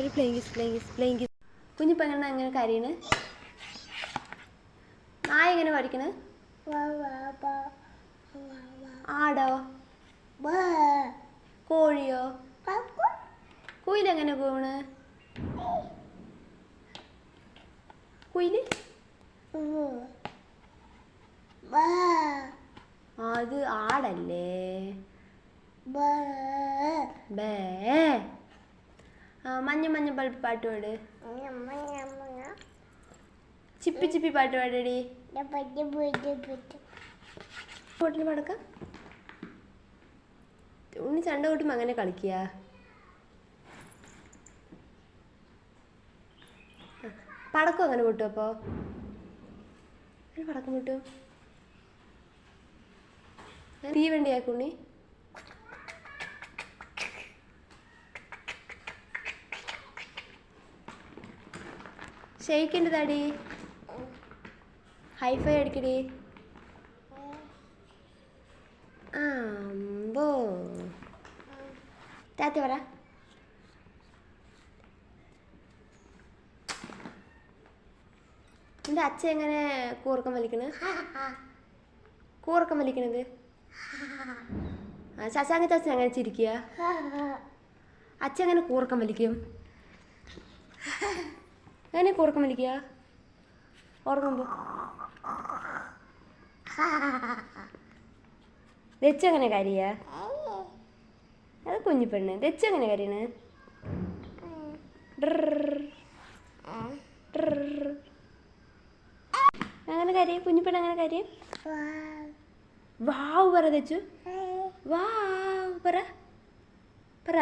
ഒരു plain kiss plain kiss plain kiss കുഞ്ഞിപ്പം എങ്ങനെ അങ്ങനെ കരയണ്? നായ എങ്ങനെ പഠിക്കണ്? ആടോ? കോഴിയോ? കുയിലെങ്ങനെ പോണ്? കുയിൽ അത് ആടല്ലേ? ബേ. മഞ്ഞ മഞ്ഞ ബൾബ് പാട്ട് പാട്. ചിപ്പി ചിപ്പി പാട്ട് പാടടി. ബോട്ടിൽ പടക്കം. ഉണ്ണി ചണ്ട കൂട്ടും അങ്ങനെ കളിക്കുക പടക്കം അങ്ങനെ പൊട്ടും അപ്പോ? അങ്ങനെ പടക്കം പൊട്ടും തീ ഷെയ്ക്കിന്റെ താടി. ഹൈഫൈ അടിക്കടി. ആമ്പോ താത്തി പറ. നിന്റെ അച്ഛൻ എങ്ങനെ കൂർക്കം വലിക്കണ്? കൂർക്കം വലിക്കണത്? ശശാങ്കത്തെ അച്ഛൻ അങ്ങനെ ചിരിക്കുക അച്ഛൻ എങ്ങനെ കൂർക്കം വലിക്കും? എങ്ങനെ ഉറക്കം വലിക്കുക ഉറങ്ങുമ്പോ ദച്ചെങ്ങനെ കരിയ? അത് പെണ്ണ് ദച്ചെങ്ങനെ കരിയണ്? അങ്ങനെ കാര്യം. പെണ്ണ് അങ്ങനെ കാര്യം? വാവ് പറ ദച്ചു വാവ് പറ. പറ.